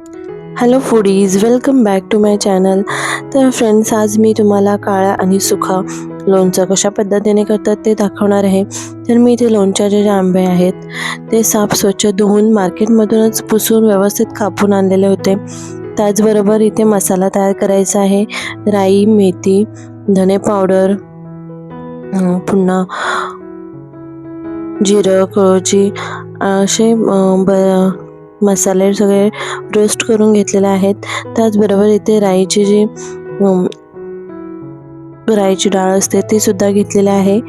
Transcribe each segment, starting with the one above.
Hello foodies welcome back to my channel तर friends आज मी तुम्हाला काळा आणि सुखा लोणचं कशा पद्धतीने करतात ते दाखवणार आहे. तर मी इथे लोणच्याचे जे आंबे आहेत ते साफ स्वच्छ धुवून मार्केटमधूनच पुसून व्यवस्थित कापून आणलेले होते. त्याचबरोबर इथे मसाला तयार करायचा आहे. राई मेथी धने पावडर पुन्हा जिरं कळची असे ब मसाले सगळे रोस्ट करून घेतलेले आहेत. त्याचबरोबर इथे राईची जी राईची डाळ असते ती सुद्धा घेतलेली आहे.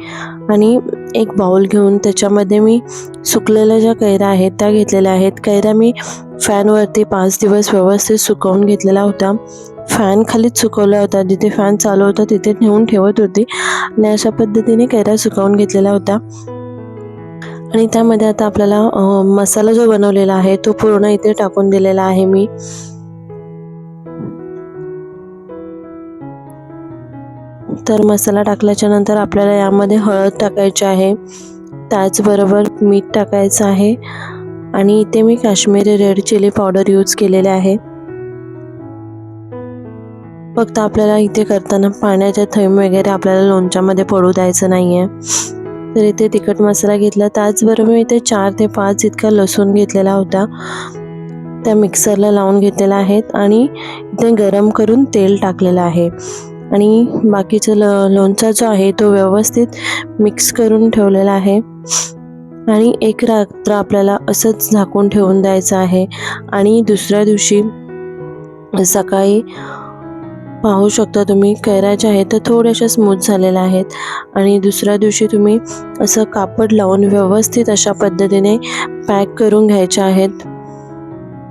आणि एक बाउल घेऊन त्याच्यामध्ये मी सुकलेल्या ज्या कैऱ्या आहेत त्या घेतलेल्या आहेत. कैऱ्या मी फॅनवरती पाच दिवस व्यवस्थित सुकवून घेतलेला होता फॅन खालीच सुकवला होता. जिथे फॅन चालू होता तिथे नेऊन ठेवत होती. आणि अशा पद्धतीने कैऱ्या सुकवून घेतलेला होता आणि त्यामध्ये आता आपल्याला मसाला जो बनवलेला आहे तो पूर्ण इथे टाकून दिलेला आहे मी. तर मसाला टाकल्याच्या नंतर आपल्याला यामध्ये हळद टाकायची आहे. त्याचबरोबर मीठ टाकायचं आहे. आणि इथे मी Kashmiri red chili powder use केलेले आहे. फक्त आपल्याला इथे करताना पाण्याचे थैम वगैरे आपल्याला लोणच्यामध्ये पडू द्यायचं नाही आहे तर इथे तिखट मसाला घेतला. त्याचबरोबर इथे चार ते पाच इतका लसूण घेतलेला होता. त्या मिक्सरला लावून घेतलेला आहेत आणि इथे गरम करून तेल टाकलेलं आहे. आणि बाकीचं ल लोणचा जो आहे तो व्यवस्थित मिक्स करून ठेवलेला आहे. आणि एक रात्र आपल्याला असंच झाकून ठेवून द्यायचं आहे. आणि दुसऱ्या दिवशी सकाळी पाहू शकता तुम्ही कैऱ्या ज्या आहेत त्या थोड्याशा स्मूथ झालेल्या आहेत. आणि दुसऱ्या दिवशी तुम्ही असं कापड लावून व्यवस्थित अशा पद्धतीने पॅक करून घ्यायच्या आहेत.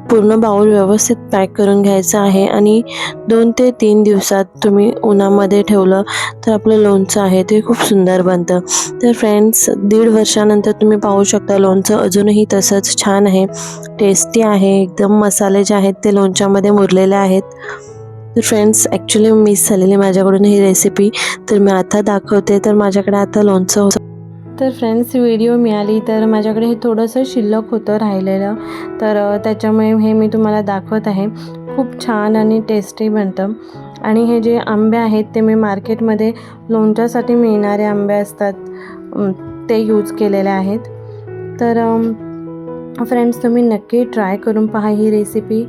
पूर्ण बाऊल व्यवस्थित पॅक करून घ्यायचा आहे आणि दोन ते तीन दिवसात तुम्ही उन्हामध्ये ठेवलं तर आपलं लोणचं आहे ते खूप सुंदर बनतं. तर फ्रेंड्स दीड वर्षानंतर तुम्ही पाहू शकता लोणचं अजूनही तसंच छान आहे. टेस्टी आहे एकदम मसाले जे आहेत ते लोणच्यामध्ये मुरलेले आहेत. तर फ्रेंड्स ॲक्च्युली मिस झालेली माझ्याकडून ही रेसिपी तर मी आता दाखवते. तर माझ्याकडे आता लोणचं होतं. तर फ्रेंड्स व्हिडिओ मिळाली तर माझ्याकडे हे थोडंसं शिल्लक होतं राहिलेलं. तर त्याच्यामुळे हे मी तुम्हाला दाखवत आहे. खूप छान आणि टेस्टी बनतं. आणि हे जे आंबे आहेत ते मी मार्केटमध्ये लोणच्यासाठी मिळणारे आंबे असतात. ते यूज केलेले आहेत. तर फ्रेंड्स तुम्ही नक्की ट्राय करून पहा ही रेसिपी